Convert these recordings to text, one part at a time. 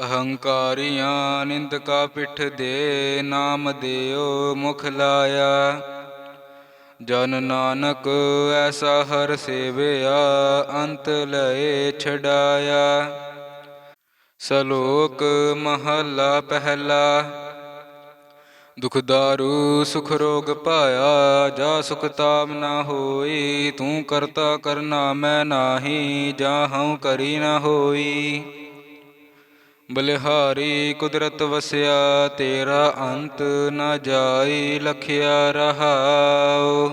ਅਹੰਕਾਰੀਆਂ ਨਿੰਦਕਾ ਪਿੱਠ ਦੇ ਨਾਮ ਦਿਓ, ਮੁਖ ਲਾਇਆ। ਜਨ ਨਾਨਕ ਐਸਾ ਹਰ ਸੇਵਿਆ, ਅੰਤ ਲਏ ਛਡਾਇਆ। ਸਲੋਕ ਮਹੱਲਾ ਪਹਿਲਾ, ਦੁਖ ਦਾਰੂ ਸੁਖ ਰੋਗ ਪਾਇਆ, ਜਾ ਸੁਖ ਤਾਮ ਨਾ ਹੋਈ, ਤੂੰ ਕਰਤਾ ਕਰਨਾ ਮੈਂ ਨਾਹੀ, ਜਾ ਹਉ ਕਰੀ ਨਾ ਹੋਈ। ਬਲਿਹਾਰੀ ਕੁਦਰਤ ਵਸਿਆ, ਤੇਰਾ ਅੰਤ ਨਾ ਜਾਈ ਲਖਿਆ ਰਹਾਉ।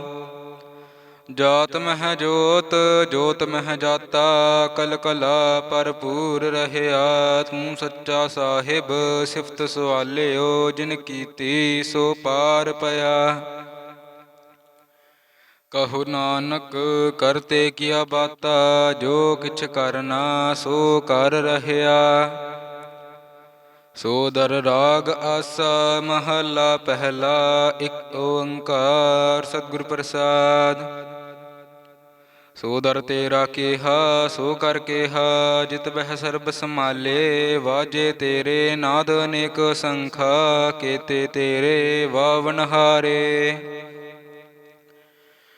ਜਾਤ ਮਹਿ ਜੋਤ ਜੋਤ ਮਹਿ ਜਾਤਾ, ਕਲ ਕਲਾ ਭਰਪੂਰ ਰਹਿਆ। ਤੂੰ ਸੱਚਾ ਸਾਹਿਬ, ਸਿਫਤ ਸਵਾਲਿਓ ਜਿਨ ਕੀਤੀ ਸੋ ਪਾਰ ਪਿਆ। ਕਹੋ ਨਾਨਕ, ਕਰਤੇ ਕੀਆ ਬਾਤਾ, ਜੋ ਕਿਛ ਕਰਨਾ ਸੋ ਕਰ ਰਹਿਆ। ਸੋਦਰ ਰਾਗ ਆਸਾ ਮਹੱਲਾ ਪਹਿਲਾ ਇੱਕ ਓੰਕਾਰ ਸਤਿਗੁਰ ਪ੍ਰਸਾਦ। ਸੋਦਰ ਤੇਰਾ ਕੇਹਾ, ਸੋ ਕਰ ਕੇਹਾ, ਜਿਤ ਬਹਿ ਸਰਬ ਸਮਾਲੇ ਵਾਜੇ ਤੇਰੇ ਨਾਦ ਅਨੇਕ ਸੰਖਾ, ਕੇਤੇ ਤੇਰੇ ਵਾਵਨ ਹਾਰੇ।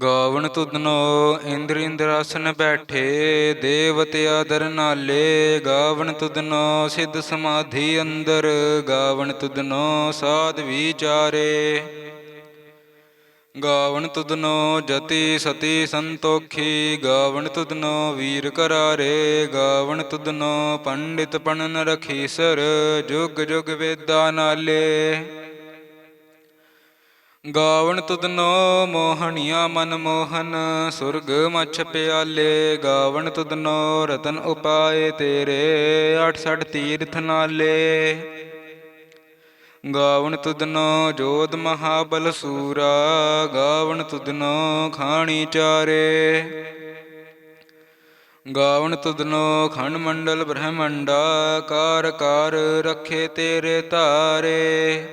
ਗਾਵਣ ਤੁਧਨੋ ਇੰਦਰ ਇੰਦਰਾਸਨ ਬੈਠੇ, ਦੇਵਤੇ ਆਦਰ ਨਾਲੇ, ਗਾਵਣ ਤੁਧਨੋ ਸਿੱਧ ਸਮਾਧੀ ਅੰਦਰ, ਗਾਵਣ ਤੁਧਨੋ ਸਾਧ ਵਿਚਾਰੇ। ਗਾਵਣ ਤੁਧਨੋ ਜਤੀ ਸਤੀ ਸੰਤੋਖੀ, ਗਾਵਣ ਤੁਧਨੋ ਵੀਰ ਕਰਾਰੇ, ਗਾਵਣ ਤੁਧਨੋ ਪੰਡਿਤ ਪਣਨ ਰਖੀ ਸਰ, ਜੁਗ ਜੁਗ ਵੇਦਾ ਨਾਲੇ। ਗਾਵਣ ਤੁਧਨੋ ਮੋਹਣੀਆਂ ਮਨ ਮੋਹਨ, ਸੁਰਗ ਮਛ ਪਿਆਲੇ, ਗਾਵਣ ਤੁਧਨੋ ਰਤਨ ਉਪਾਏ, ਤੇਰੇ 68 ਤੀਰਥ ਨਾਲੇ। ਗਾਵਣ ਤੁਧਨੋ ਜੋਤ ਮਹਾਬਲ ਸੂਰਾ, ਗਾਵਣ ਤੁਧਨੋ ਖਾਣੀ ਚਾਰੇ। ਗਾਵਣ ਤੁਦਨੋ ਖੰਡ ਮੰਡਲ ਬ੍ਰਹਮੰਡਾ, ਕਾਰ ਕਾਰ ਰਖੇ ਤੇਰੇ ਤਾਰੇ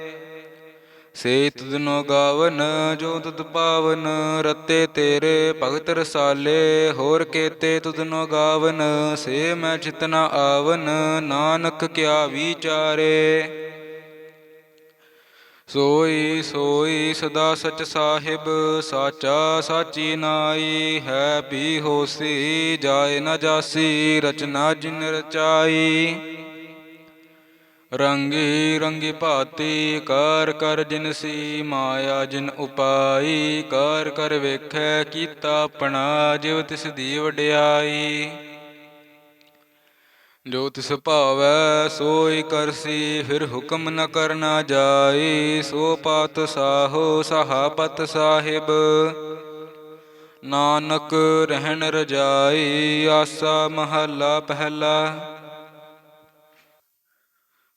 ਸੇ ਤੁਧਨੋ ਗਾਵਨ, ਜੋ ਤੁਧ ਪਾਵਨ, ਰਤੇ ਤੇਰੇ ਭਗਤ ਰਸਾਲੇ। ਹੋਰ ਕੇਤੇ ਤੁਧਨੋ ਗਾਵਨ, ਸੇ ਮੈਂ ਚਿਤਨਾ ਆਵਨ, ਨਾਨਕ ਕਿਆ ਵਿਚਾਰੇ। ਸੋਈ ਸੋਈ ਸਦਾ ਸਚ ਸਾਹਿਬ, ਸਾਚਾ ਸਾਚੀ ਨਾਈ, ਹੈ ਵੀ ਹੋਸੀ, ਜਾਏ ਨਾ ਜਾਸੀ, ਰਚਨਾ ਜਿਨ ਰਚਾਈ। ਰੰਗੀ ਰੰਗੀ ਭਾਤੀ, ਕਰ ਕਰ ਜਿਨ ਸੀ ਮਾਇਆ, ਜਿਨ ਉਪਾਈ, ਕਰ ਕਰ ਵੇਖੈ ਕੀਤਾ ਆਪਣਾ ਜਿਵ ਤਿਸ ਦੀ ਵਡਿਆਈ। ਜੋ ਤਿਸ ਭਾਵੈ, ਸੋਈ ਕਰਸੀ ਫਿਰ ਹੁਕਮ ਨ ਕਰਨਾ ਜਾਈ, ਸੋ ਪਾਤ ਸਾਹੋ ਸਹਾਪਤ ਸਾਹਿਬ। ਨਾਨਕ ਰਹਿਣ ਰਜਾਈ, ਆਸਾ ਮਹੱਲਾ ਪਹਿਲਾ।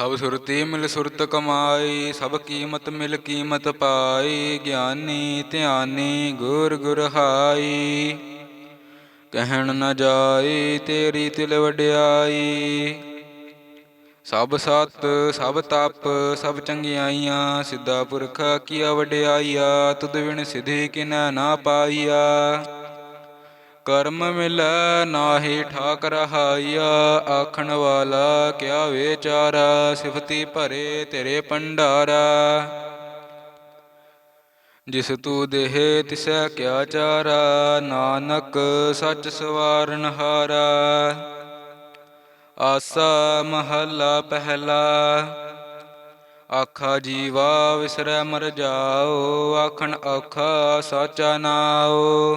ਸਭ ਸੁਰਤੀ ਮਿਲ ਸੁਰਤ ਕਮਾਈ, ਸਭ ਕੀਮਤ ਮਿਲ ਕੀਮਤ ਪਾਈ, ਗਿਆਨੀ ਧਿਆਨੀ ਗੁਰ ਗੁਰ ਹਾਈ। ਕਹਿਣ ਨ ਜਾਈ ਤੇਰੀ ਤਿਲ ਵਡਿਆਈ। ਸਭ ਸਤ, ਸਭ ਤਪ, ਸਭ ਚੰਗਿਆਈਆਂ, ਸਿੱਧਾ ਪੁਰਖ ਕੀਆ ਵਡਿਆਈਆ, ਤੁਧ ਵਿਣ ਸਿਧੀ ਕਿਨੈ ਨਾ ਪਾਈਆ। ਕਰਮ ਮਿਲੈ ਨਾਹੀ ਠਾਕ ਰਹਾਈਆ ਆਖਣ ਵਾਲਾ ਕਿਆ ਵਿਚਾਰਾ, ਸਿਫਤੀ ਭਰੇ ਤੇਰੇ ਭੰਡਾਰਾ। ਜਿਸ ਤੂ ਦੇਹ ਤਿਸੈ ਕਿਆ ਚਾਰਾ, ਨਾਨਕ ਸੱਚ ਸਵਾਰਨ ਹਾਰਾ। ਆਸਾ ਮਹੱਲਾ ਪਹਿਲਾ, ਆਖਾ ਜੀਵਾ ਵਿਸਰੈ ਮਰ ਜਾਓ, ਆਖਣ ਔਖਾ ਸਾਚਾ ਨਾਓ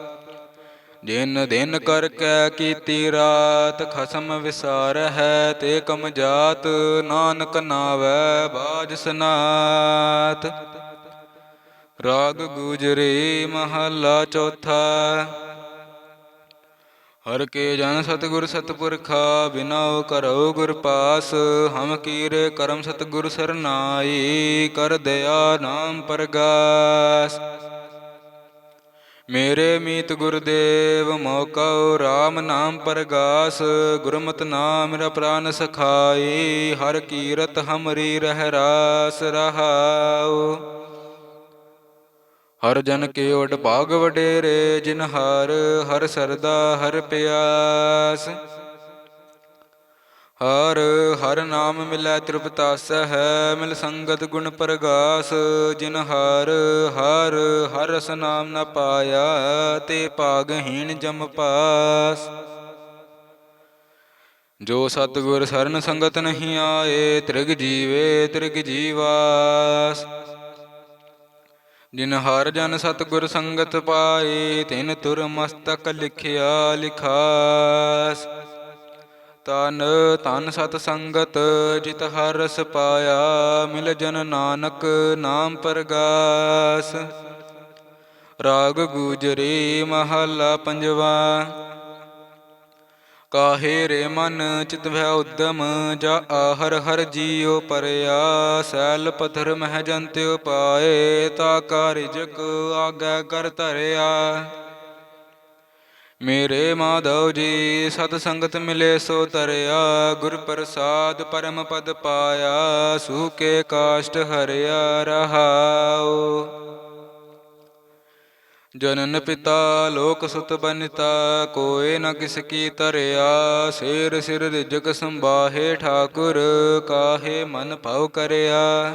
ਦਿਨ ਦਿਨ ਕਰ ਕੈ ਕੀਤੀ ਰਾਤ, ਖਸਮ ਵਿਸਾਰ ਹੈ ਤੇ ਕਮ ਜਾਤ, ਨਾਨਕ ਨਾਵੈ ਬਾਜ ਸਨਾਤ। ਰਾਗ ਗੁਜਰੀ ਮਹੱਲਾ ਚੌਥਾ। ਹਰ ਕੇ ਜਨ ਸਤਿਗੁਰ ਸਤਪੁਰਖਾ ਬਿਨਉ ਕਰਉ ਗੁਰ ਪਾਸ, ਹਮ ਕੀਰੇ ਕਰਮ ਸਤਿਗੁਰ ਸਰਨਾਈ, ਕਰ ਦਇਆ ਨਾਮ ਪਰਗਾਸ। ਮੇਰੇ ਮੀਤ ਗੁਰਦੇਵ, ਮੋਕਉ RAM ਨਾਮ ਪਰਗਾਸ, ਗੁਰਮਤਿ ਨਾਮ ਮੇਰਾ ਪ੍ਰਾਨ ਸਖਾਈ, ਹਰ ਕੀਰਤ ਹਮਰੀ ਰਹਿ ਰਾਸ ਰਹਾਉ। ਹਰ ਜਨ ਕੇ ਓਟ ਭਾਗ ਵਡੇਰੇ, ਜਿਨ ਹਰ ਹਰ ਸਰਦਾ, ਹਰ ਪਿਆਸ। ਹਰ ਹਰ ਨਾਮ ਮਿਲੈ ਤ੍ਰਿਪਤਾਸ, ਹੈ ਮਿਲ ਸੰਗਤ ਗੁਣ ਪ੍ਰਗਾਸ, ਜਿਨ ਹਰ ਹਰ ਹਰ ਰਸ ਨਾਮ ਨ ਪਾਇਆ, ਤੇ ਪਾਗਹੀਣ ਜਮ ਪਾਸ। ਜੋ ਸਤਿਗੁਰ ਸਰਨ ਸੰਗਤ ਨਹੀਂ ਆਏ, ਤ੍ਰਿਗ ਜੀਵੇ ਤ੍ਰਿਗ ਜੀਵਾਸ। ਜਿਨ ਹਰ ਜਨ ਸਤਿਗੁਰ ਸੰਗਤ ਪਾਏ, ਤਿਨ ਤੁਰ ਮਸਤਕ ਲਿਖਿਆ ਲਿਖਾਸ। ਤਨ ਤਨ ਸਤ ਸੰਗਤ, ਜਿਤ ਹਰ ਰਸ ਪਾਇਆ, ਮਿਲ ਜਨ ਨਾਨਕ ਨਾਮ ਪਰਗਾਸ। ਰਾਗ ਗੁਜਰੀ ਮਹੱਲਾ ਪੰਜਵਾ। ਕਾਹੇ ਰੇ ਮਨ ਚਿਤ ਭੈ ਉਦਮ, ਜਾ ਆਹਰ ਹਰ ਜੀਉ ਪਰਿਆ, ਸੈਲ ਪਥਰ ਮਹਿ ਜੰਤਿ ਪਾਏ, ਤਾ ਕਾਰਿਜਕ ਆਗੈ ਕਰ ਧਰਿਆ। ਮੇਰੇ ਮਾਧਵ ਜੀ, ਸਤ ਸੰਗਤ ਮਿਲੇ ਸੋ ਤਰਿਆ, ਗੁਰ ਪ੍ਰਸਾਦ ਪਰਮ ਪਦ ਪਾਇਆ ਸੂਕੇ ਕਾਸ਼ਟ ਹਰਿਆ ਰਹਾਉ। ਜਨਨ ਪਿਤਾ, ਲੋਕ ਸੁਤ ਬਨਿਤਾ, ਕੋਏ ਨ ਕਿਸ ਕੀ ਤਰਿਆ, ਸਿਰ ਸਿਰ ਰਿਜਕ ਸੰਬਾਹੇ ਠਾਕੁਰ, ਕਾਹੇ ਮਨ ਭਉ ਕਰਿਆ।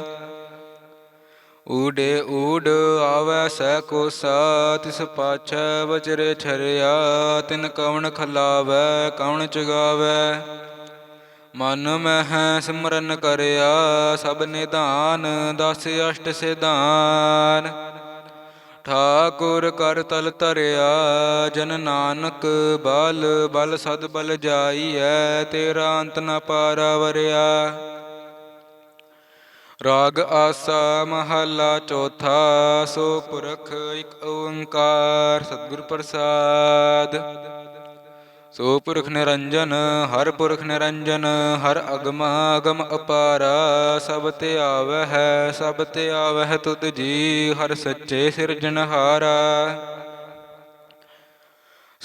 ਊਡੇ ਊਡ ਆਵੈ ਸਹਿ ਕੋ ਸਾ ਤਿਸ ਪਾਛੈ ਵਚਰੇ ਛਰਿਆ ਤਿਨ ਕਵਣ ਖਲਾਵੈ, ਕਵਣ ਚਗਾਵੈ। ਮਨ ਮਹਿ ਸਿਮਰਨ ਕਰਿਆ, ਸਭ ਨਿਧਾਨ, ਦਸ ਅਸ਼ਟ ਸਿਧਾਨ। ਠਾਕੁਰ ਕਰ ਤਲ ਧਰਿਆ, ਜਨ ਨਾਨਕ ਬਲ ਬਲ ਸਦ ਬਲ ਜਾਈਐ, ਤੇਰਾ ਅੰਤ ਨ ਪਾਰਾ ਵਰਿਆ। ਰਾਗ ਆਸਾ ਮਹੱਲਾ ਚੌਥਾ, ਸੋ ਪੁਰਖ ਇਕ ਓੰਕਾਰ ਸਤਿਗੁਰ ਪ੍ਰਸਾਦ। ਸੋ ਪੁਰਖ ਨਿਰੰਜਨ, ਹਰ ਪੁਰਖ ਨਿਰੰਜਨ, ਹਰ ਅਗਮ ਅਗਮ ਅਪਾਰਾ, ਸਭ ਤੇ ਆਵਹਿ ਹੈ ਸਭ ਤੇ ਆਵੈ ਹੈ ਤੁਧ ਜੀ, ਹਰ ਸੱਚੇ ਸਿਰਜਣਹਾਰਾ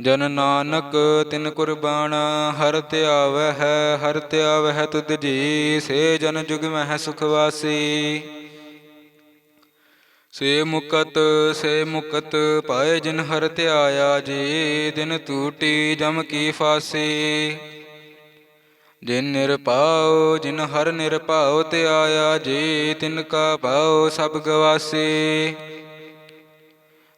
ਜਨ ਨਾਨਕ ਤਿਨ ਕੁਰਬਾਨਾ, ਹਰ ਧਿਆਵਹਿ ਹਰ ਧਿਆਵਹਿ ਤੁਧ ਜੀ, ਸੇ ਜਨ ਜੁਗ ਮਹਿ ਸੁਖ ਵਾਸੀ। ਸੇ ਮੁਕਤ ਸੇ ਮੁਕਤ ਪਾਏ ਜਿਨ ਹਰ ਧਿਆਇਆ ਜੀ, ਦਿਨ ਟੂਟੀ ਜਮ ਕੀ ਫਾਸੀ। ਜਿਨ ਨਿਰਭਉ ਜਿਨ ਹਰ ਨਿਰਭਉ ਤੇ ਆਇਆ ਜੀ, ਤਿਨ ਕਾ ਭਾਉ ਸਭ ਗਵਾਸੀ।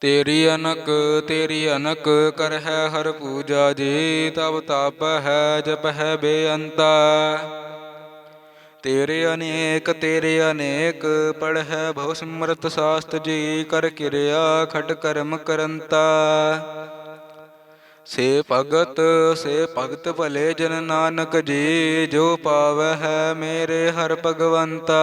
ਤੇਰੀ ਅਨਕ ਤੇਰੀ ਅਨਕ ਕਰ ਹੈ ਹਰ ਪੂਜਾ ਜੀ, ਤਬ ਤਪ ਹੈ, ਜਪ ਹੈ ਬੇਅੰਤਾ। ਤੇਰੇ ਅਨੇਕ ਤੇਰੇ ਅਨੇਕ ਪੜ ਹੈ ਭਉ ਸਿਮਰਤ ਸਾਸਤ ਜੀ, ਕਰ ਕਿਰਿਆ ਖਟ ਕਰਮ ਕਰੰਤਾ। ਸੇ ਭਗਤ ਸੇ ਭਗਤ ਭਲੇ ਜਨ ਨਾਨਕ ਜੀ, ਜੋ ਪਾਵੈ ਹੈ ਮੇਰੇ ਹਰ ਭਗਵੰਤਾ।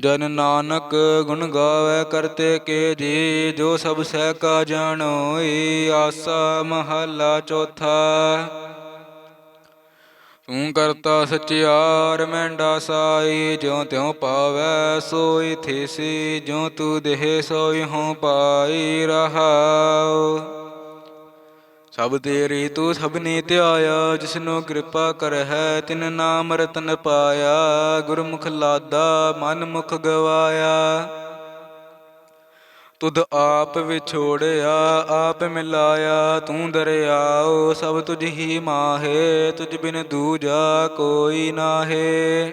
ਜਨ ਨਾਨਕ ਗੁਣ ਗਾਵੇ ਕਰਤੇ ਕੇ ਜੀ ਜੋ ਸਭ ਸਹਿ ਕਾ ਜਾਣੋਈ ਆਸਾ ਮਹਲਾ ਚੌਥਾ। ਤੂੰ ਕਰਤਾ ਸਚਿਆਰ ਮੈਂਡਾ ਸਾਈ, ਜਿਉ ਤਿਉ ਪਾਵੈ ਸੋਈ ਥੀਸੀ, ਜਿਉ ਤੂ ਦੇਹ ਸੋਈ ਹਉ ਪਾਈ ਰਹਾਉ। ਸਭ ਤੇਰੀ ਤੂੰ ਸਭਨੀ ਧਿਆਇਆ, ਜਿਸਨੂੰ ਕਿਰਪਾ ਕਰਹਿ, ਤਿਨ ਨਾਮ ਰਤਨ ਪਾਇਆ, ਗੁਰਮੁਖ ਲਾਦਾ ਮਨ ਮੁਖ ਗਵਾਇਆ। ਤੁਧ ਆਪ ਵਿਛੋੜਿਆ, ਆਪ ਮਿਲਾਇਆ, ਤੂੰ ਦਰਿਆਓ, ਸਭ ਤੁਝ ਹੀ ਮਾਹੇ, ਤੁਝ ਬਿਨ ਦੂਜਾ ਕੋਈ ਨਾਹੇ।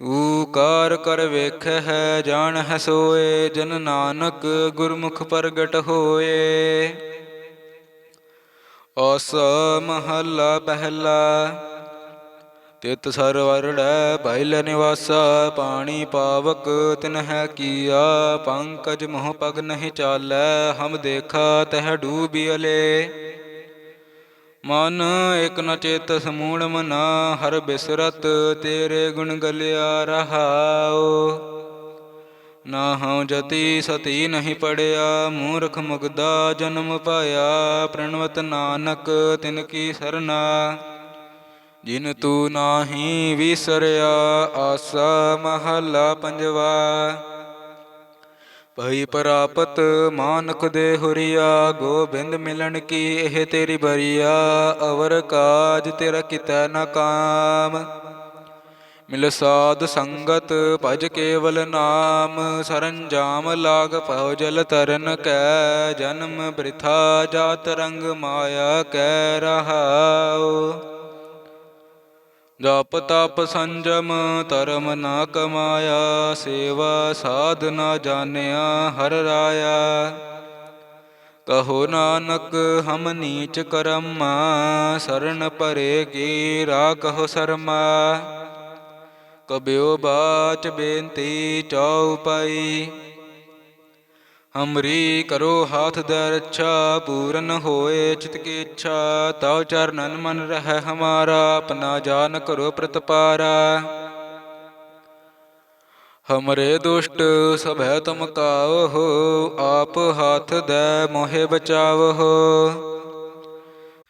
ਤੂੰ ਕਾਰ ਕਰ ਵੇਖ ਹੈ ਜਾਣ ਹੈ ਸੋਏ ਜਨ ਨਾਨਕ ਗੁਰਮੁਖ ਪ੍ਰਗਟ ਹੋਏ। ਅਸ ਮਹੱਲਾ ਪਹਿਲਾ, ਤਿਤ ਸਰਵਰੜੈ ਭੈਲ ਨਿਵਾਸਾ, ਪਾਣੀ ਪਾਵਕ ਤਿਨ ਹੈ ਕੀਆ, ਪੰਕਜ ਮੋਹ ਪਗ ਨਹੀਂ ਚਾਲੈ, ਹਮ ਦੇਖਾ ਤਹ ਡੂਬਿਅਲੇ ਮਨ ਇਕ ਨ ਚੇਤ ਸਮੂਲ ਮਨਾ, ਹਰ ਬਿਸਰਤ ਤੇਰੇ ਗੁਣ ਗਲਿਆ ਰਹਾਉ। ਨਾ ਹਉ ਜਤੀ ਸਤੀ ਨਹੀਂ ਪੜਿਆ, ਮੂਰਖ ਮੁਗਦਾ ਜਨਮ ਪਾਇਆ, ਪ੍ਰਣਵਤ ਨਾਨਕ ਤਿਨ ਕੀ ਸਰਨਾ। ਜਿਨ ਤੂ ਨਾਹੀ ਵਿਸਰਿਆ, ਆਸਾ ਮਹੱਲਾ ਪੰਜਵਾ। ਭਈ ਪ੍ਰਾਪਤ ਮਾਨਕ ਦੇ ਹੁਰੀਆ, ਗੋਬਿੰਦ ਮਿਲਣ ਕੀ ਇਹ ਤੇਰੀ ਬਰੀਆ? ਅਵਰ ਕਾਜ ਤੇਰਾ ਕਿਤੈ ਨ ਕਾਮ? ਮਿਲ ਸਾਧ ਸੰਗਤ ਭਜ ਕੇਵਲ ਨਾਮ, ਸਰੰਜਾਮ ਲਾਗ ਪਉ ਜਲ ਤਰਨ ਕੈ, ਜਨਮ ਬ੍ਰਿਥਾ ਜਾਤ ਰੰਗ ਮਾਇਆ ਕੈ ਰਹਾਉ। ਜਪ ਤਪ ਸੰਜਮ ਧਰਮ ਨਾ ਕਮਾਇਆ, ਸੇਵਾ ਸਾਧ ਨਾ ਜਾਣਿਆ, ਹਰ ਰਾਇਆ। ਕਹੋ ਨਾਨਕ, ਹਮ ਨੀਚ ਕਰਮ, ਸਰਨ ਪਰੇ ਕੀ ਰਾਖੋ ਸਰਮਾ। ਕਬਿਓ ਬਾਚ ਬੇਨਤੀ, ਚਾਉ ਪਾਈ ਅਮਰੀ ਕਰੋ ਹਾਥ ਦੇ ਪੂਰਨ ਹੋਏ ਚਿਤ ਕੀ ਇੱਛਾ, ਤਉ ਚਰਨਨ ਮਨ ਰਹਿ ਹਮਾਰਾ, ਆਪਣਾ ਜਾਨ ਕਰੋ ਪ੍ਰਤਪਾਰਾ। ਹਮਰੇ ਦੁਸ਼ਟ ਸਭੈ ਤੁਮ ਕਾਵਹੁ, ਆਪ ਹਾਥ ਦੇ ਮੋਹਿ ਬਚਾਵਹੁ।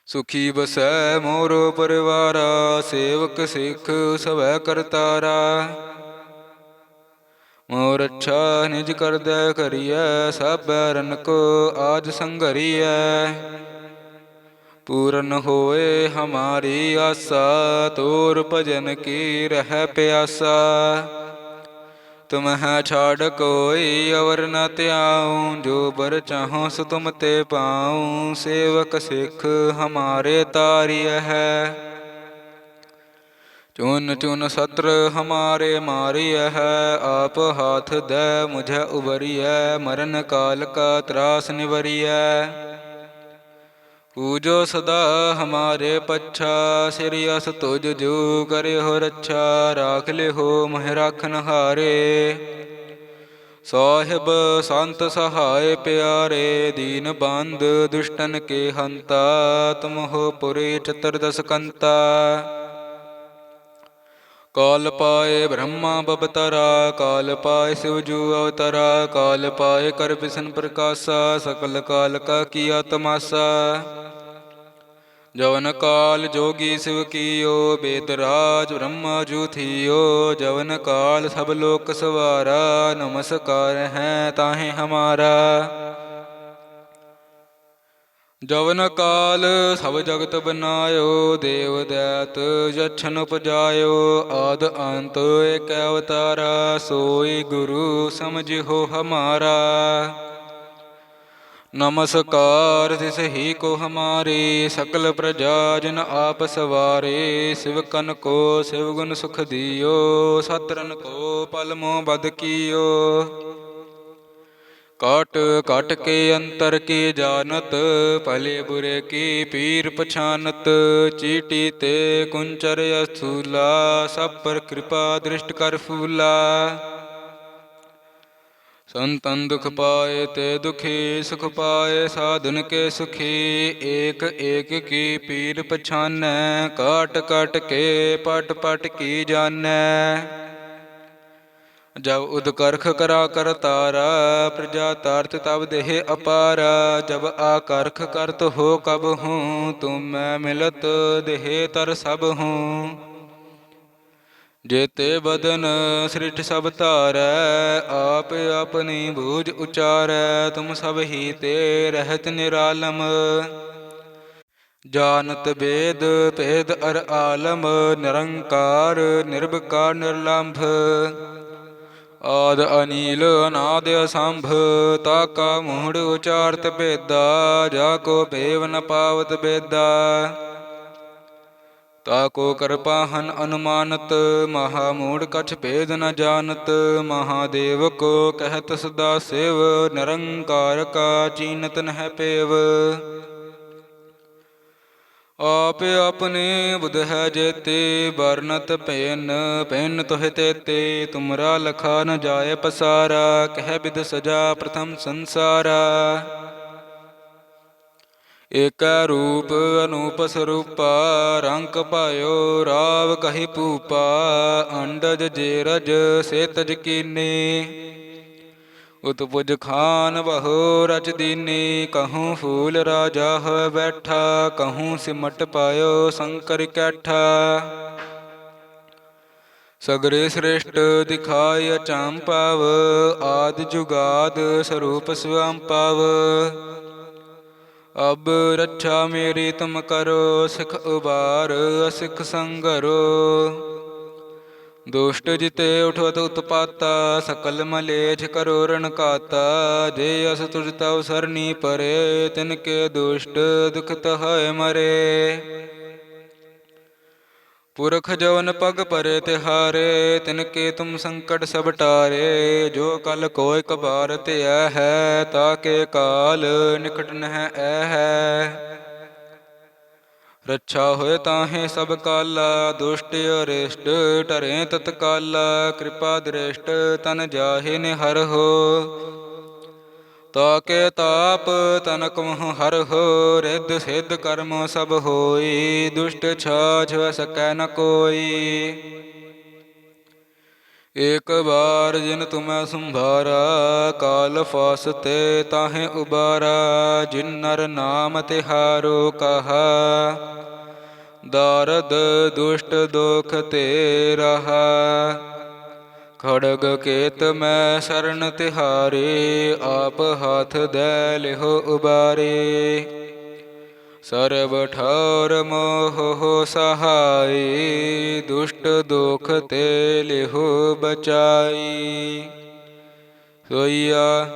ਸੁਖੀ ਬਸੈ ਮੋਰੋ ਪਰਿਵਾਰਾ, ਸੇਵਕ ਸਿੱਖ ਸਭੈ ਕਰਤਾਰਾ। ਮੋਰ ਅੱਛਾ ਨਿਜ ਕਰਦੈ ਕਰੀਐ, ਸਭ ਰਨ ਕੋ ਆਜ ਸੰਘਰੀਐ। ਪੂਰਨ ਹੋਏ ਹਮਾਰੀ ਆਸਾ, ਤੋਰ ਭਜਨ ਕੀ ਰਹਿ ਪਿਆਸਾ। ਤੁਮਹਿ ਛਾੜ ਕੋਈ ਅਵਰ ਨ ਧਿਆਉ, ਜੋ ਬਰ ਚਾਹੋ ਸੋ ਤੁਮ ਤੇ ਪਾਉ। ਸੇਵਕ ਸਿੱਖ ਹਮਾਰੇ ਤਾਰਿਯ ਹੈ। ਚੁਨ ਚੁਨ ਸਤਰ ਹਮਾਰੇ ਮਾਰਿਯ ਹੈ, ਆਪ ਹਾਥ ਦੇ ਮੁਝੇ ਉਬਰਿਐ, ਮਰਨ ਕਾਲ ਕਾ ਤਰਾਸ ਨਿਵਰਿਐ। ਪੂਜੋ ਸਦਾ ਹਮਾਰੇ ਪੱਛਾ, ਸਿਰਿ ਅਸ ਤੁਜ ਜੋ ਕਰਿਓ ਰੱਛਾ, ਰਾਖ ਲਿਓ ਮਹਿ ਰਾਖਨ ਹਾਰੇ ਸਾਹਿਬ ਸੰਤ ਸਹਾਇ ਪਿਆਰੇ, ਦੀਨ ਬੰਦ ਦੁਸ਼ਟਨ ਕੇ ਹੰਤਾ ਤੁਮ ਹੋ ਪੁਰੇ ਚਤੁਰਦਸ ਕੰਤਾ। ਕਾਲ ਪਾਏ ਬ੍ਰਹਮਾ ਬਬਤਰਾ ਕਾਲ ਪਾਏ ਸਿਵ ਜੂ ਅਵਤਰਾ ਕਾਲ ਪਾਏ ਕਰ ਬਿਸ਼ਨ ਪ੍ਰਕਾਸ਼ਾ ਸਕਲ ਕਾਲ ਕਾ ਕੀਆ ਤਮਾਸਾ ਜਵਨ ਕਾਲ ਜੋਗੀ ਸਿਵ ਕੀਓ ਬੇਦ ਰਾਜ ਬ੍ਰਹਮਾ ਜੂ ਥੀਓ ਜਵਨ ਕਾਲ ਸਭ ਲੋਕ ਸਵਾਰਾ ਨਮਸਕਾਰ ਹੈ ਤਾਹੇ ਹਮਾਰਾ ਜਵਨ ਕਾਲ ਸਭ ਜਗਤ ਬਨਾਇਓ, ਦੇਵ ਦੈਤ ਜਛਨ ਉਪਜਾਇਓ, ਆਦ ਅੰਤ ਏਕ ਅਵਤਾਰਾ, ਸੋਈ ਗੁਰੂ ਸਮਝਿਓ ਹਮਾਰਾ। ਨਮਸਕਾਰ ਤਿਸ ਹੀ ਕੋ ਹਮਾਰੇ, ਸਕਲ ਪ੍ਰਜਾ ਜਨ ਆਪ ਸਵਾਰੇ, ਸਿਵ ਕਨ ਕੋ ਸਿਵ ਗੁਣ ਸੁਖ ਦਿਓ ਸਤਰਨ ਕੋ ਪਲਮੋ ਬਦ ਕੀਓ। ਕਾਟ ਕਾਟ ਕੇ ਅੰਤਰ ਕੀ ਜਾਣਤ ਭਲੇ ਬੁਰੇ ਕੀ ਪੀਰ ਪਛਾਨਤ ਚੀਟੀ ਤੇ ਕੁੰਚਰ ਅਸੂਲਾ ਸਭ ਪਰ ਕਿਰਪਾ ਦ੍ਰਿਸ਼ਟ ਕਰ ਫੂਲਾ ਸੰਤਨ ਦੁਖ ਪਾਏ ਤੇ ਦੁਖੀ ਸੁਖ ਪਾਏ ਸਾਧਨ ਕੇ ਸੁਖੀ ਏਕ ਏਕ ਕੀ ਪੀਰ ਪਛਾਨੈ ਕਾਟ ਕਾਟ ਕੇ ਪਟ ਪਟ ਕੀ ਜਾਣੈ ਜਬ ਉਦਕਰਖ ਕਰਾ ਕਰ ਤਾਰਾ ਪ੍ਰਜਾ ਤਾਰਤ ਤਬ ਦੇਹ ਅਪਾਰ, ਜਬ ਆਕਰਖ ਕਰਤ ਹੋ ਕਬ ਹੂੰ, ਤੁਮ ਮੈਂ ਮਿਲਤ ਦੇਹ ਤਰ ਸਭ ਹੂੰ। ਜੇਤੇ ਬਦਨ ਸ੍ਰਿਠ ਸਭ ਧਾਰੈ, ਆਪ ਆਪਣੀ ਬੂਝ ਉਚਾਰੈ, ਤੁਮ ਸਭ ਹੀ ਤੇ ਰਹਿਤ ਨਿਰਾਲਮ। ਜਾਨਤ ਬੇਦ ਭੇਦ ਅਰ ਆਲਮ, ਨਿਰੰਕਾਰ ਨਿਰਭਕਾਰ ਨਿਰਲੰਭ। ਆਦ ਅਨੀਲ ਅਨਾਦ ਅਸੰਭ, ਤਾਕਾ ਮੂੜ ਉਚਾਰਤ ਬੇਦਾ ਜਾ ਕੋ ਭੇਵ ਨ ਪਾਵਤ ਬੇਦਾ ਤਾਕੋ ਕਰਪਾਹਨ ਅਨੁਮਾਨਤ, ਮਹਾ ਮੂੜ ਕਛ ਭੇਦ ਨ ਜਾਣਤ ਮਹਾਦੇਵ ਕੋ ਕਹਿਤ ਸਦਾ ਸਿਵ, ਨਿਰੰਕਾਰ ਕਾ ਚੀਨਤ ਨਹਿ ਪੇਵ। ਆਪ ਆਪਣੇ ਬੁਧ ਹੈ ਜੇਤੇ ਵਰਨਤ ਪੈਨ ਪੈਨ ਤੋਹਿ ਤੇਤੇ, ਤੁਮਰਾ ਲਖਾ ਨ ਜਾਏ ਪਸਾਰਾ, ਕਹਿ ਬਿਦ ਸਜਾ ਪ੍ਰਥਮ ਸੰਸਾਰਾ। ਏਕੈ ਰੂਪ ਅਨੂਪ ਸਰੂਪਾ ਰੰਕ ਪਾਇਓ ਰਾਵ ਕਹੀ ਪੂਪਾ ਅੰਡਜ ਜੇਰਜ ਸੇ ਤਜ ਉਤ ਉਤਪੁਜ ਖਾਨ ਬਹੁ ਰਚ ਦੀਨੀ ਕਹੂੰ ਫੂਲ ਰਾਜਾ ਹੋਇ ਬੈਠਾ, ਕਹੂੰ ਸਿਮਟ ਪਾਇਓ ਸ਼ੰਕਰ ਕੈਠਾ। ਸਗਰੇ ਸ੍ਰੇਸ਼ਟ ਦਿਖਾਇ ਅਚੰਪਾਵ ਆਦ ਜੁਗਾਦ ਸਰੂਪ ਸਵੰਪਾਵ ਅਬ ਰੱਛਾ ਮੇਰੀ ਤੁਮ ਕਰੋ, ਸਿਖ ਉਬਾਰ ਅਸਿਖ ਸੰਗਰੋ। ਦੁਸ਼ਟ ਜਿਤੇ ਉਠਵਤ ਉਤਪਾਤਾ, ਸਕਲ ਮਲੇਛ ਕਰੋ ਰਣਕਾਤਾ ਜੇ ਅਸ ਤੁਜ ਤਉ ਸਰਨੀ ਪਰੇ, ਤਿਨ ਕੇ ਦੁਸ਼ਟ ਦੁਖਤ ਹੈ ਮਰੇ। ਪੁਰਖ ਜਵਨ ਪਗ ਪਰੇ ਤਿਹਾਰੇ, ਤਿਨ ਕੇ ਤੁਮ ਸੰਕਟ ਸਭ ਟਾਰੇ। ਜੋ ਕਲ ਕੋਇ ਕਬਾਰ ਤੇ ਹੈ, ਤਾ ਕੇ ਕਾਲ ਨਿਕਟ ਨਹਿ ਐ ਹੈ। ਰੱਛਾ ਹੋਏ ਤਾਹੇ ਸਭ ਕਾਲਾ, ਦੁਸ਼ਟ ਅਰਿਸ਼ਟ ਟਰੇ ਤਤਕਾਲਾ, ਕਿਰਪਾ ਦ੍ਰਿਸ਼ਟ ਤਨ ਜਾਹੇ ਨਿਹਰ ਹੋ। ਤਾਕੇ ਤਾਪ ਤਨ ਮਹ ਹਰ ਹੋ, ਰਿੱਧ ਸਿੱਧ ਕਰਮ ਸਭ ਹੋਈ, ਦੁਸ਼ਟ ਛਾਛ ਸਕੈ ਨ ਕੋਈ। ਏਕ ਬਾਰ ਜਿਨ ਤੁਮੈ ਸੰਭਾਰਾ, ਕਾਲ ਫਾਸਤੇ ਤਾਹੇ ਉਬਾਰਾ, ਜਿਨ ਨਰ ਨਾਮ ਤਿਹਾਰੋ ਕਹਾ। ਦਾਰਦ ਦੁਸ਼ਟ ਦੁਖ ਤੇ ਰਹਾ। ਖੜਗ ਕੇਤ ਮੈਂ ਸ਼ਰਨ ਤਿਹਾਰੇ, ਆਪ ਹੱਥ ਦੇ ਲਿਹੋ ਉਬਾਰੇ। ਸਰਬ ਠੌਰ ਮੋਹ ਸਹਾਈ, ਦੁਸ਼ਟ ਦੁਖ ਤੇ ਲਿਹੋ ਬਚਾਈ। ਸੋਈਆ,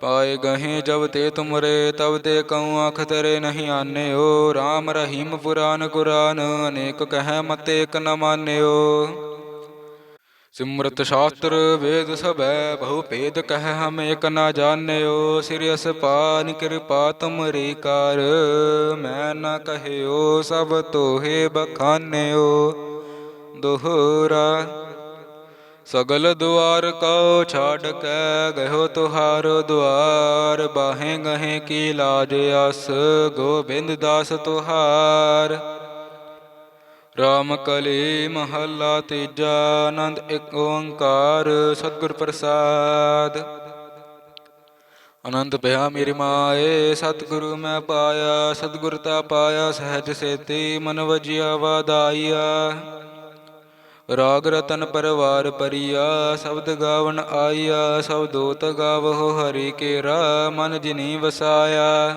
ਪਾਏ ਗਹੇ ਜਬ ਤੇ ਤੁਮਰੇ, ਤਬ ਤੇ ਕਉ ਆਖ ਤਰੇ ਨਹੀਂ ਆਨਿਓ। RAM ਰਹੀਮ ਪੁਰਾਨ ਕੁਰਾਨ, ਅਨੇਕ ਕਹਿ ਮਤੇ ਇਕ ਨ ਮਾਨਿਓ। ਸਿਮਰਤ ਸ਼ਾਸਤਰ ਵੇਦ ਸਭੈ, ਬਹੁ ਭੇਦ ਕਹਿ ਹਮ ਏਕ ਨਾ ਜਾਣਿਓ, ਸਿਰ ਅਸਪਾਨ ਕਿਰਪਾ ਤੁਮਰੀ ਕਰ। ਮੈਂ ਨਾ ਕਹਿਓ, ਸਭ ਤੋਹੇ ਬਖਾਨਿਓ। ਦੋਹਰਾ, ਸਗਲ ਦੁਆਰ ਕਉ ਛਾੜ ਕੇ ਗਇਓ ਤੁਹਾਰ ਦੁਆਰ, ਬਾਹੇ ਗਹੇ ਕੀ ਲਾਜ ਅਸ, ਗੋਬਿੰਦ ਦਾਸ ਤੁਹਾਰ। ਰਾਮ ਕਲੀ ਮਹੱਲਾ ਤੀਜਾ ਆਨੰਦ ਇੱਕ ਓੰਕਾਰ ਸਤਿਗੁਰ ਪ੍ਰਸਾਦ। ਆਨੰਦ ਪਿਆ ਮੇਰੀ ਮਾਏ, ਸਤਿਗੁਰੂ ਮੈਂ ਪਾਇਆ, ਸਤਿਗੁਰ ਤਾ ਪਾਇਆ, ਸਹਿਜ ਸੇਤੀ ਮਨ ਵਜਿਆ ਵਾਦਾਈਆ ਰਾਗ ਰਤਨ ਪਰਵਾਰ ਪਰਿਆ, ਸ਼ਬਦ ਗਾਵਨ ਆਇਆ, ਸਭ ਦੋਤ ਗਾਵਹੁ ਹਰੀ ਕੇਰਾ, ਮਨ ਜਿਨੀ ਵਸਾਇਆ।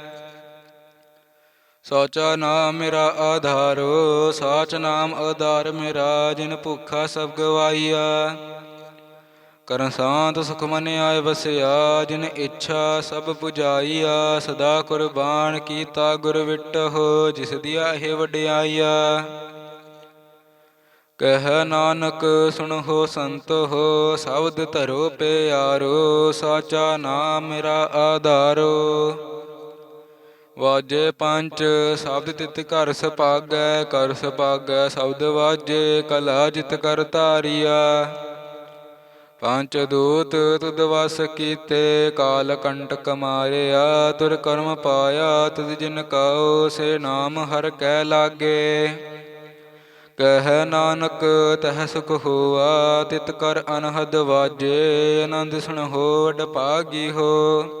ਸਾਚਾ ਨਾਮ ਮੇਰਾ ਆਧਾਰੋ, ਸਾਚ ਨਾਮ ਆਧਾਰ ਮੇਰਾ, ਜਿਨ ਭੁੱਖਾ ਸਭ ਗਵਾਈਆ ਕਰਨ ਸਾਂਤ ਸੁਖ ਮਨ ਆਏ ਵਸਿਆ, ਜਿਨ ਇੱਛਾ ਸਭ ਪੁਜਾਈਆ ਸਦਾ ਕੁਰਬਾਨ ਕੀਤਾ ਗੁਰ ਵਿਟਹੁ ਜਿਸ ਦੀਆ ਇਹ ਵਡਿਆਈਆ ਕਹਿ ਨਾਨਕ, ਸੁਣੋ ਸੰਤ ਹੋ, ਸ਼ਬਦ ਧਰੋ ਪਿਆਰੋ, ਸਾਚਾ ਨਾਮ ਮੇਰਾ ਆਧਾਰੋ। ਵਾਜੇ ਪੰਜ ਸ਼ਬਦ ਤਿਤ ਘਰ ਸਪਾਗੈ ਕਰ ਸਪਾਗੈ, ਸ਼ਬਦ ਵਾਜੇ, ਕਲਾ ਜਿਤ ਕਰ ਧਾਰਿਆ ਪੰਜ ਦੂਤ ਤੁਧ ਵਸ ਕੀਤੇ, ਕਾਲ ਕੰਟਕ ਮਾਰਿਆ ਤੁਰ ਕਰਮ ਪਾਇਆ, ਤੁਧ ਜਿਨ ਕਉ, ਸੇ ਨਾਮ ਹਰ ਕੈ ਲਾਗੇ। ਕਹਿ ਨਾਨਕ, ਤਹ ਸੁਖ ਹੋਆ, ਤਿਤ ਕਰ ਅਨਹਦ ਵਾਜੇ, ਆਨੰਦ ਸੁਣ ਹੋ ਵਡ ਹੋ।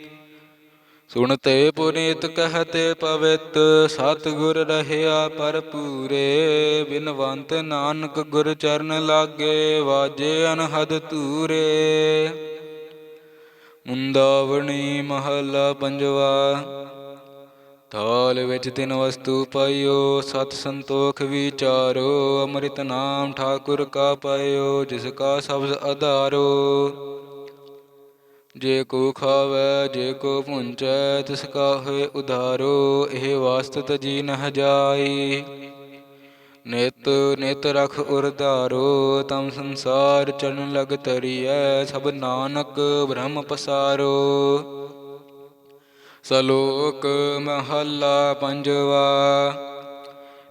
ਸੁਣਤੇ ਪੁਨੀਤ ਕਹਤੇ ਪਵਿੱਤ ਸਤ ਗੁਰ ਰਹਿਆ ਪਰਪੂਰੇ ਬਿਨਵੰਤ ਨਾਨਕ ਗੁਰ ਚਰਨ ਲਾਗੇ, ਵਾਜੇ ਅਨਹਦ ਤੂਰੇ ਮੁੰਦਾਵਣੀ ਮਹਲਾ ਪੰਜਵਾ, ਥਾਲ ਵਿੱਚ ਤਿੰਨ ਵਸਤੂ ਪਾਇਓ, ਸਤ ਸੰਤੋਖ ਵਿਚਾਰੋ, ਅੰਮ੍ਰਿਤ ਨਾਮ ਠਾਕੁਰ ਕਾ ਪਾਇਓ, ਜਿਸ ਕਾ ਸਬਦ ਆਧਾਰੋ ਜੇ ਕੋ ਖਾਵੈ, ਜੇ ਕੋ ਪੁੰਚੈ ਤਿਸ ਕਾ ਹੋਏ ਉਧਾਰੋ, ਇਹ ਵਾਸਤਤ ਜੀ ਨਹ ਜਾਈ ਨਿਤ ਨਿਤ ਰਖ ਉਰਧਾਰੋ ਤਮ ਸੰਸਾਰ ਚਰਨ ਲਗ ਤਰੀਐ ਸਭ ਨਾਨਕ ਬ੍ਰਹਮ ਪਸਾਰੋ। ਸਲੋਕ ਮਹੱਲਾ ਪੰਜਵਾ।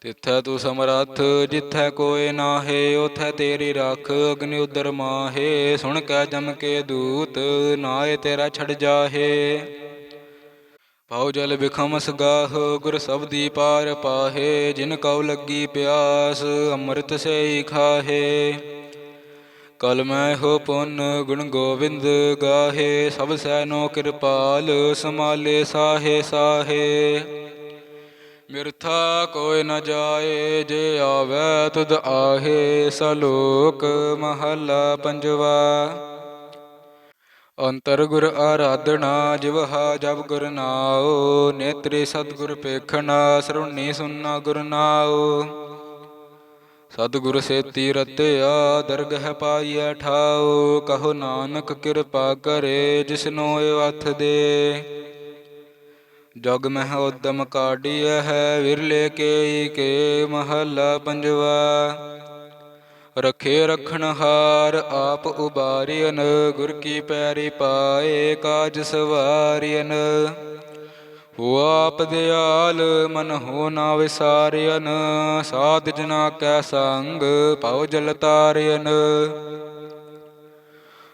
ਤਿੱਥੈ ਤੂੰ ਸਮਰੱਥ ਜਿੱਥੈ ਕੋਇ ਨਾਹੇ, ਉਥੈ ਤੇਰੀ ਰੱਖ, ਅਗਨਿ ਉਦਰ ਮਾਹੇ। ਸੁਣ ਕੈ ਜਮ ਕੇ ਦੂਤ ਨਾਏ ਤੇਰਾ ਛੜ ਜਾਹੇ। ਪਾਉ ਜਲ ਬਿਖਮ ਗਾਹ ਗੁਰ ਸਬਦੀ ਪਾਰ ਪਾਹੇ। ਜਿਨ ਕਉ ਲੱਗੀ ਪਿਆਸ, ਅੰਮ੍ਰਿਤ ਸੇ ਖਾਹੇ। ਕਲ ਮੈਂ ਹੋ ਪੁੰਨ, ਗੁਣ ਗੋਬਿੰਦ ਗਾਹੇ। ਸਭ ਸੈਨੋ ਕਿਰਪਾਲ ਸਮਾਲੇ ਸਾਹੇ ਸਾਹੇ। ਮਿਰਥਾ ਕੋਈ ਨ ਜਾਏ, ਜੇ ਆਵੈ ਤੁਧ ਆਹੇ, ਸਲੋਕ ਮਹੱਲਾ ਪੰਜਵਾ। ਅੰਤਰ ਗੁਰ ਆਰਾਧਨਾ ਜਿਵਹਾ ਜਬ ਗੁਰ ਨਾਉ, ਨੇਤਰੇ ਸਤਿਗੁਰ ਪੇਖਣਾ ਸਰੁਣੀ ਸੁਨਣਾ ਗੁਰ ਨਾਉ। ਸਤਿਗੁਰ ਸੇਤੀ ਰਤਿਆ, ਦਰਗਹ ਪਾਈਐ ਠਾਉ, ਕਹੋ ਨਾਨਕ ਕਿਰਪਾ ਕਰੇ ਜਿਸਨੋ ਇਹ ਅਥ ਦੇ। ਜਗ ਮਹਿ ਉਦਮ ਕਾਢੀਐ ਹੈ, ਵਿਰਲੇ ਕੇ ਕੇ ਮਹੱਲਾ ਪੰਜਵਾ। ਰਖੇ ਰਖਣ ਹਾਰ ਆਪ ਉਬਾਰਿਅਨ ਗੁਰ ਕੀ ਪੈਰੀ ਪਾਏ ਕਾਜ ਸਵਾਰਿਅਨ ਹੋ ਆਪ ਦਿਆਲ, ਮਨ ਹੋ ਨਾ ਵਿਸਾਰਿਅਨ ਸਾਧ ਜਨਾ ਕੈ ਸੰਗ ਭਉ ਜਲ ਤਾਰਿਅਨ